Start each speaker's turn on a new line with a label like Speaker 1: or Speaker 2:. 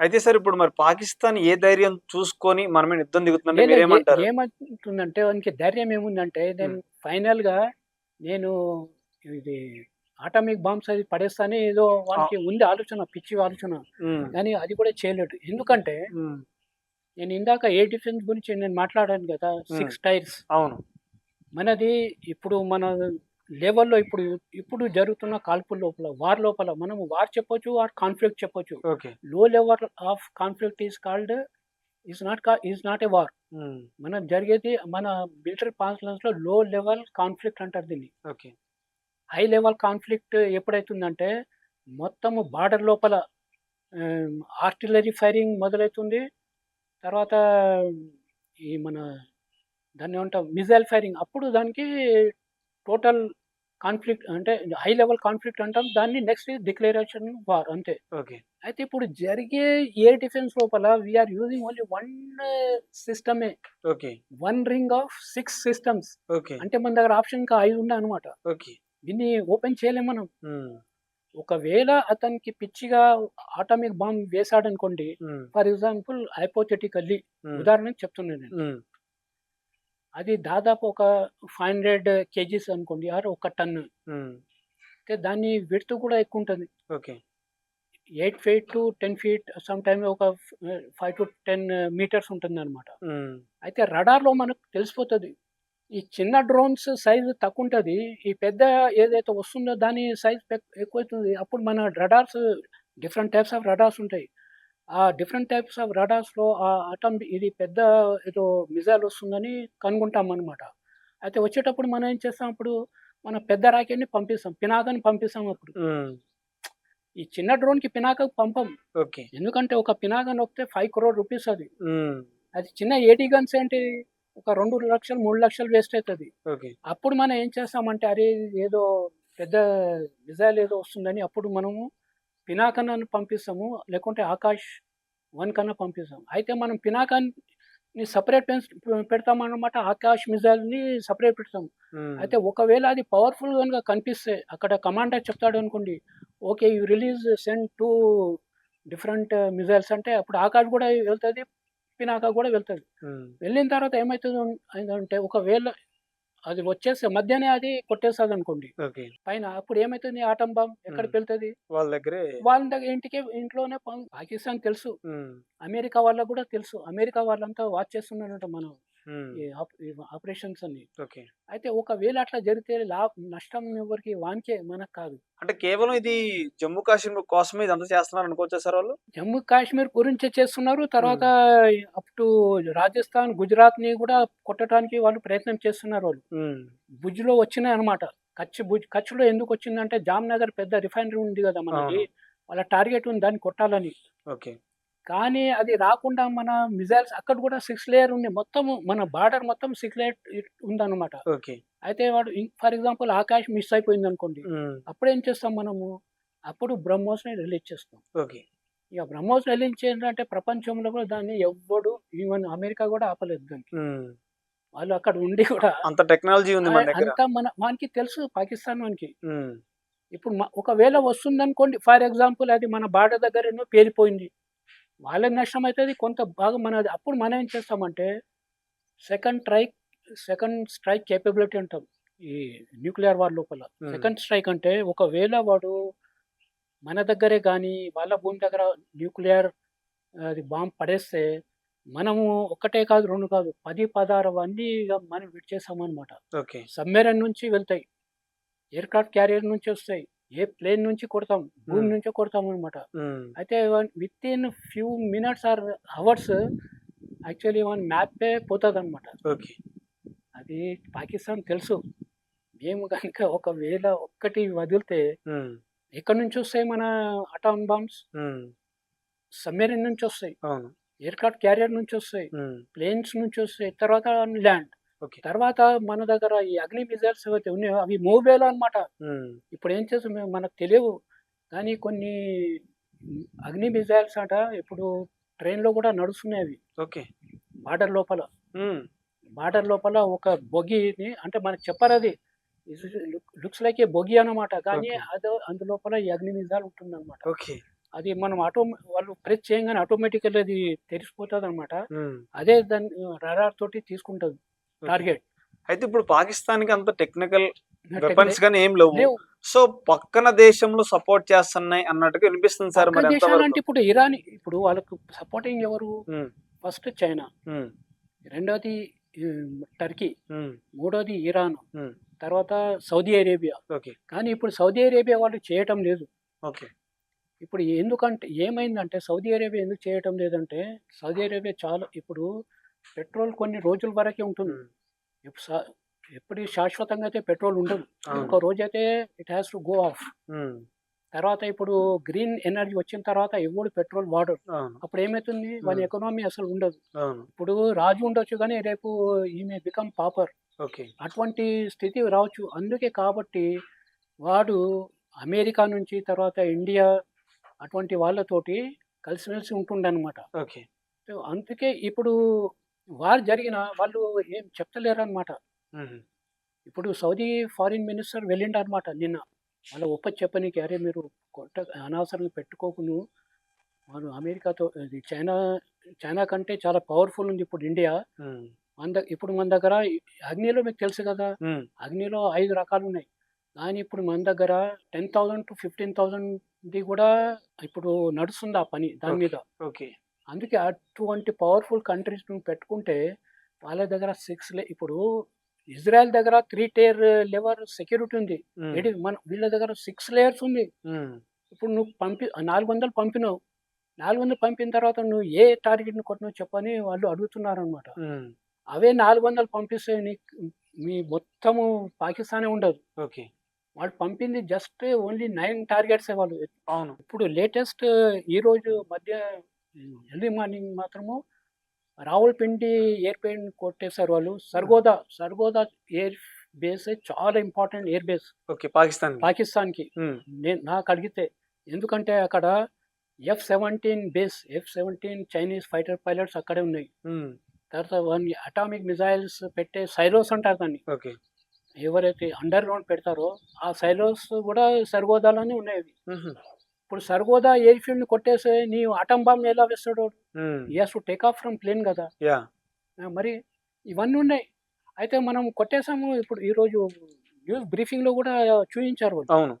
Speaker 1: అయితే సార్ ఇప్పుడు మరి పాకిస్తాన్ ఏ ధైర్యం చూసుకొని మన మీద యుద్ధం దిగుతుందంటే మీరేమంటారు?
Speaker 2: ఏమంటుందంటే వానికి ధైర్యం ఏముందంటే నేను ఫైనల్గా నేను ఇది ఆటమిక్ బాంబ్స్ అది పడేస్తానే ఏదో వానికి ఉంది ఆలోచన పిచ్చి ఆలోచన. కానీ అది కూడా చేయలేడు ఎందుకంటే నేను ఇందాక ఏ డిఫెన్స్ గురించి నేను మాట్లాడాను కదా సిక్స్ టైర్స్.
Speaker 1: అవును.
Speaker 2: మనది ఇప్పుడు మన లెవెల్లో ఇప్పుడు ఇప్పుడు జరుగుతున్న కాల్పుల లోపల వార్ లోపల మనం వార్ చెప్పొచ్చు వార్ కాన్ఫ్లిక్ట్ చెప్పొచ్చు.
Speaker 1: Okay.
Speaker 2: Low level of conflict is called is not is not a war. మన జరిగేది మన మిలిటరీ పాన్సలెన్స్లో లో లెవెల్ కాన్ఫ్లిక్ట్ అంటారు దీన్ని.
Speaker 1: ఓకే.
Speaker 2: హై లెవెల్ కాన్ఫ్లిక్ట్ ఎప్పుడైతుందంటే మొత్తము బార్డర్ లోపల ఆర్టిలరీ ఫైరింగ్ మొదలవుతుంది తర్వాత ఈ మన దాన్ని ఏమంటాం మిజైల్ ఫైరింగ్. అప్పుడు దానికి టోటల్ కాన్ఫ్లిక్ట్ అంటే హై లెవెల్ కాన్ఫ్లిక్ట్ అంటాం దాన్ని నెక్స్ట్ డిక్లరేషన్ వార్ అంతే.
Speaker 1: ఓకే.
Speaker 2: అయితే ఇప్పుడు జరిగే ఎయిర్ డిఫెన్స్ లోపల we are using only one సిస్టమే
Speaker 1: okay.
Speaker 2: One ring of six systems
Speaker 1: okay.
Speaker 2: అంటే మన దగ్గర ఆప్షన్ ఇంకా ఐదు ఉన్నాయి అనమాట
Speaker 1: ఓకే.
Speaker 2: దీన్ని ఓపెన్ చేయలేం మనం. ఒకవేళ అతనికి పిచ్చిగా ఆటమిక్ బాంబ్ వేశాడనుకోండి
Speaker 1: ఉమ్,
Speaker 2: ఫర్ ఎగ్జాంపుల్ హైపోథెటికల్లీ ఉదాహరణకి చెప్తున్నాను నేను. అది దాదాపు ఒక ఫైవ్ హండ్రెడ్ కేజీస్ అనుకోండి ఆర్ ఒక టన్. అయితే దాని విడ్త్ కూడా ఎక్కువ ఉంటుంది.
Speaker 1: Okay.
Speaker 2: Eight feet to ten feet some time ఒక ఫైవ్ టు టెన్ మీటర్స్ ఉంటుంది అనమాట అయితే రడార్లో మనకు తెలిసిపోతుంది. ఈ చిన్న డ్రోన్స్ సైజు తక్కువ ఉంటుంది ఈ పెద్ద ఏదైతే వస్తుందో దాని సైజ్ ఎక్కువైతుంది. అప్పుడు మన radars different types of radars ఉంటాయి. ఆ డిఫరెంట్ టైప్స్ ఆఫ్ రడార్స్లో ఆ అటమ్ ఇది పెద్ద ఏదో మిజైల్ వస్తుందని కనుగొంటాం అనమాట అయితే వచ్చేటప్పుడు మనం ఏం చేస్తాం అప్పుడు మన పెద్ద రాకెట్ని పంపిస్తాం పినాకని పంపిస్తాం అప్పుడు. ఈ చిన్న డ్రోన్కి పినాక పంపం.
Speaker 1: ఓకే.
Speaker 2: ఎందుకంటే ఒక పినాక నొక్కితే ఫైవ్ క్రోర్ రూపీస్ అది. అది చిన్న ఏటీ గన్స్ ఏంటి? ఒక రెండు లక్షలు మూడు లక్షలు వేస్ట్ అవుతుంది అప్పుడు మనం ఏం చేస్తామంటే అరే ఏదో పెద్ద మిజైల్ ఏదో వస్తుందని అప్పుడు మనము పినాకన్నాన్ని పంపిస్తాము లేకుంటే ఆకాష్ వన్ కన్నా పంపిస్తాం అయితే మనం పినాకాన్ని సపరేట్ పెడతామన్నమాట ఆకాష్ మిజైల్ని సపరేట్ పెడతాం అయితే ఒకవేళ అది పవర్ఫుల్ కనుక కనిపిస్తే అక్కడ కమాండర్ చెప్తాడు అనుకోండి okay you release send two different missiles అంటే అప్పుడు ఆకాష్ కూడా వెళ్తుంది పినాకా కూడా వెళ్తుంది. వెళ్ళిన తర్వాత ఏమవుతుంది అంటే ఒకవేళ అది వచ్చేస్తే మధ్యనే అది కొట్టేస్తుంది అనుకోండి పైన అప్పుడు ఏమవుతుంది ఆటం బాంబ్? ఎక్కడికి
Speaker 1: Hmm.
Speaker 2: వెళ్తుంది
Speaker 1: వాళ్ళ దగ్గరే
Speaker 2: వాళ్ళ దగ్గర ఇంటికే ఇంట్లోనే పాకిస్తాన్ తెలుసు. అమెరికా వాళ్ళకు కూడా తెలుసు. అమెరికా వాళ్ళంతా వాచ్ చేస్తున్నారంట మనం. ఈ ఆపరేషన్స్ అన్ని.
Speaker 1: ఓకే.
Speaker 2: అయితే ఒకవేళ అట్లా జరిగితే లాభ నష్టం ఎవరికి వానికే మనకు కాదు.
Speaker 1: అంటే కేవలం ఇది జమ్మూ కాశ్మీర్ కోసమే ఇదంతా చేస్తున్నారు అనుకోవచ్చా సార్ వాళ్ళు?
Speaker 2: జమ్మూ కాశ్మీర్ గురించి చేస్తున్నారు. తర్వాత అప్ టు రాజస్థాన్ గుజరాత్ని కూడా కొట్టడానికి వాళ్ళు ప్రయత్నం చేస్తున్నారు వాళ్ళు.
Speaker 1: ఉమ్,
Speaker 2: భుజ్లో వచ్చినాయి అనమాట కచ్ భుజ్ కచ్లో ఎందుకు వచ్చిందంటే జామ్నగర్ పెద్ద రిఫైనరీ ఉంది కదా మనకి. వాళ్ళ టార్గెట్ ఉంది దాన్ని కొట్టాలని.
Speaker 1: ఓకే.
Speaker 2: కానీ అది రాకుండా మన మిజైల్స్ అక్కడ కూడా సిక్స్ లేయర్ ఉంది. మొత్తం మన బార్డర్ మొత్తం సిక్స్ లేయర్ ఉందన్నమాట.
Speaker 1: ఓకే.
Speaker 2: అయితే వాడు ఫర్ ఎగ్జాంపుల్ ఆకాశ్ మిస్ అయిపోయింది అనుకోండి. అప్పుడు ఏం చేస్తాం మనము? అప్పుడు బ్రహ్మోస్ని రిలీజ్ చేస్తాం.
Speaker 1: ఓకే.
Speaker 2: ఇక బ్రహ్మోస్ రిలీజ్ చేయాలంటే ప్రపంచంలో కూడా దాన్ని ఎవ్వడు ఈవెన్ అమెరికా కూడా ఆపలేదు దానికి. వాళ్ళు అక్కడ ఉండి కూడా
Speaker 1: అంత టెక్నాలజీ ఉంది
Speaker 2: అంతా మన మనకి తెలుసు పాకిస్తాన్ మనకి ఇప్పుడు ఒకవేళ వస్తుందనుకోండి ఫర్ ఎగ్జాంపుల్ అది మన బార్డర్ దగ్గర ఏమో పేలిపోయింది. వాళ్ళకి నష్టం అవుతుంది కొంత బాగా మనది. అప్పుడు మనం ఏం చేస్తామంటే second strike second strike capability అంటాం ఈ న్యూక్లియర్ వార్ లోపల. సెకండ్ స్ట్రైక్ అంటే ఒకవేళ వాడు మన దగ్గరే కానీ వాళ్ళ భూమి దగ్గర న్యూక్లియర్ అది బాంబ్ పడేస్తే మనము ఒక్కటే కాదు రెండు కాదు పది పదహారు అన్నీ మనం విడిచేసామన్నమాట
Speaker 1: ఓకే.
Speaker 2: సబ్మెరైన్ నుంచి వెళ్తాయి. ఎయిర్ క్రాఫ్ట్ క్యారియర్ నుంచి వస్తాయి. ఏ ప్లేన్ నుంచి కొడతాం? భూమి. నుంచి కొడతాం అనమాట అయితే with in few minutes or hours actually one మ్యాపే పోతుంది అనమాట
Speaker 1: ఓకే.
Speaker 2: అది పాకిస్తాన్ తెలుసు. మేము కనుక ఒకవేళ ఒక్కటి వదిలితే ఎక్కడి నుంచి వస్తాయి మన అటామ్ బాంబ్స్ సబ్మెరైన్ నుంచి వస్తాయి.
Speaker 1: అవును.
Speaker 2: ఎయిర్ క్రాఫ్ట్ క్యారియర్ నుంచి వస్తాయి. ప్లేన్స్ నుంచి వస్తాయి. తర్వాత ల్యాండ్ తర్వాత మన దగ్గర ఈ అగ్ని మిజైల్స్ ఏవైతే ఉన్నాయో అవి మూవ్ అనమాట ఇప్పుడు ఏం చేస్తాం మేము? మనకు తెలియవు. కానీ కొన్ని అగ్ని మిజైల్స్ అట ఇప్పుడు ట్రైన్లో కూడా నడుస్తున్నాయి అవి.
Speaker 1: ఓకే.
Speaker 2: బార్డర్ లోపల. బార్డర్ లోపల ఒక బొగిని అంటే మనకు చెప్పరు అది. లుక్స్ లైక్ ఏ బొగి అన్నమాట. కానీ. అదో అందులోపల ఈ అగ్ని మిజైల్ ఉంటుంది అనమాట
Speaker 1: ఓకే.
Speaker 2: అది మనం ఆటో వాళ్ళు ప్రెస్ చేయగానే ఆటోమేటికల్ అది తెరిచిపోతుంది అనమాట. అదే దాని రడార్ తోటి తీసుకుంటుంది. టార్గెట్
Speaker 1: అయితే ఇప్పుడు పాకిస్తాన్కి అంత టెక్నికల్ వెపన్స్ కానీ ఏం లేవు. సో పక్కన దేశంలో సపోర్ట్ చేస్తున్నాయి అన్నట్టుగా వినిపిస్తుంది సార్ మరి
Speaker 2: అంటే ఇప్పుడు ఇరాన్ ఇప్పుడు వాళ్ళకు సపోర్టింగ్ ఎవరు? ఫస్ట్ చైనా రెండోది టర్కీ మూడోది ఇరాన్. తర్వాత సౌదీ అరేబియా.
Speaker 1: ఓకే.
Speaker 2: కానీ ఇప్పుడు సౌదీ అరేబియా వాళ్ళు చేయటం లేదు.
Speaker 1: ఓకే.
Speaker 2: ఇప్పుడు ఎందుకంటే ఏమైందంటే సౌదీ అరేబియా ఎందుకు చేయటం లేదంటే సౌదీ అరేబియా చాలా ఇప్పుడు పెట్రోల్ కొన్ని రోజుల వరకే ఉంటుంది. ఎప్పుడు శాశ్వతంగా అయితే పెట్రోల్ ఉండదు. ఒక రోజైతే it has to go off తర్వాత ఇప్పుడు గ్రీన్ ఎనర్జీ వచ్చిన తర్వాత ఎవడు పెట్రోల్ వాడరు
Speaker 1: అవును.
Speaker 2: అప్పుడు ఏమవుతుంది వాని
Speaker 1: Hmm.
Speaker 2: ఎకనామీ అసలు ఉండదు. ఇప్పుడు రాజు ఉండొచ్చు కానీ రేపు ఈమె బికమ్ పాపర్
Speaker 1: ఓకే.
Speaker 2: అటువంటి స్థితి రావచ్చు. అందుకే కాబట్టి వాడు అమెరికా నుంచి తర్వాత ఇండియా అటువంటి వాళ్ళతోటి కలిసిమెలిసి ఉంటుండనమాట
Speaker 1: ఓకే.
Speaker 2: సో అందుకే ఇప్పుడు వారు జరిగిన వాళ్ళు ఏం చెప్తలేరు అనమాట ఇప్పుడు సౌదీ ఫారిన్ మినిస్టర్ వెళ్ళిండు అనమాట నిన్న. వాళ్ళ ఒప్ప చెప్పనీకి అరే మీరు కొట్ట అనవసరంగా పెట్టుకోకును. వారు అమెరికాతో చైనా చైనా కంటే చాలా పవర్ఫుల్ ఉంది ఇప్పుడు ఇండియా. మన ఇప్పుడు మన దగ్గర అగ్నిలో మీకు తెలుసు కదా? అగ్నిలో ఐదు రకాలు ఉన్నాయి. కానీ ఇప్పుడు మన దగ్గర టెన్ థౌజండ్ టు ఫిఫ్టీన్ థౌజండ్ది కూడా ఇప్పుడు నడుస్తుంది ఆ పని దాని మీద.
Speaker 1: ఓకే.
Speaker 2: అందుకే అటువంటి పవర్ఫుల్ కంట్రీస్ నువ్వు పెట్టుకుంటే వాళ్ళ దగ్గర సిక్స్ లే ఇప్పుడు ఇజ్రాయెల్ దగ్గర త్రీ టైర్ లెవర్ సెక్యూరిటీ ఉంది. మన వీళ్ళ దగ్గర సిక్స్ లేయర్స్ ఉంది. ఇప్పుడు నువ్వు పంపి నాలుగు వందలు పంపినావు. నాలుగు వందలు పంపిన తర్వాత నువ్వు ఏ టార్గెట్ని కొట్టినావు చెప్పని వాళ్ళు అడుగుతున్నారు అనమాట అవే నాలుగు వందలు పంపిస్తే నీకు మీ మొత్తము పాకిస్తానే ఉండదు.
Speaker 1: ఓకే.
Speaker 2: వాళ్ళు పంపింది జస్ట్ ఓన్లీ నైన్ టార్గెట్స్ వాళ్ళు.
Speaker 1: అవును.
Speaker 2: ఇప్పుడు లేటెస్ట్ ఈ రోజు మధ్య ఎర్లీ మార్నింగ్ మాత్రము రావులపిండి ఎయిర్పోర్ట్ కొట్టేశారు వాళ్ళు. సర్గోదా సర్గోదా ఎయిర్ బేస్ చాలా important air base.
Speaker 1: Okay Pakistan
Speaker 2: పాకిస్తాన్కి. నేను నాకు అడిగితే ఎందుకంటే అక్కడ F seventeen base F seventeen Chinese fighter pilots అక్కడే ఉన్నాయి. తర్వాత వన్ అటామిక్ మిజైల్స్ పెట్టే సైలోస్ అంటారు దాన్ని.
Speaker 1: ఓకే.
Speaker 2: ఎవరైతే అండర్ గ్రౌండ్ పెడతారో ఆ సైలోస్ కూడా సర్గోదాలోనే ఉన్నాయి ఇప్పుడు సర్గోదా ఎయిర్ ఫీల్డ్ కొట్టేస్తే నీ అటం బాంబ్ ఎలా వేస్తాడు? Yes to take off from plane కదా? మరి ఇవన్నీ ఉన్నాయి. అయితే మనం కొట్టేసాము. ఇప్పుడు ఈరోజు న్యూస్ బ్రీఫింగ్లో కూడా చూపించారు
Speaker 1: అవును.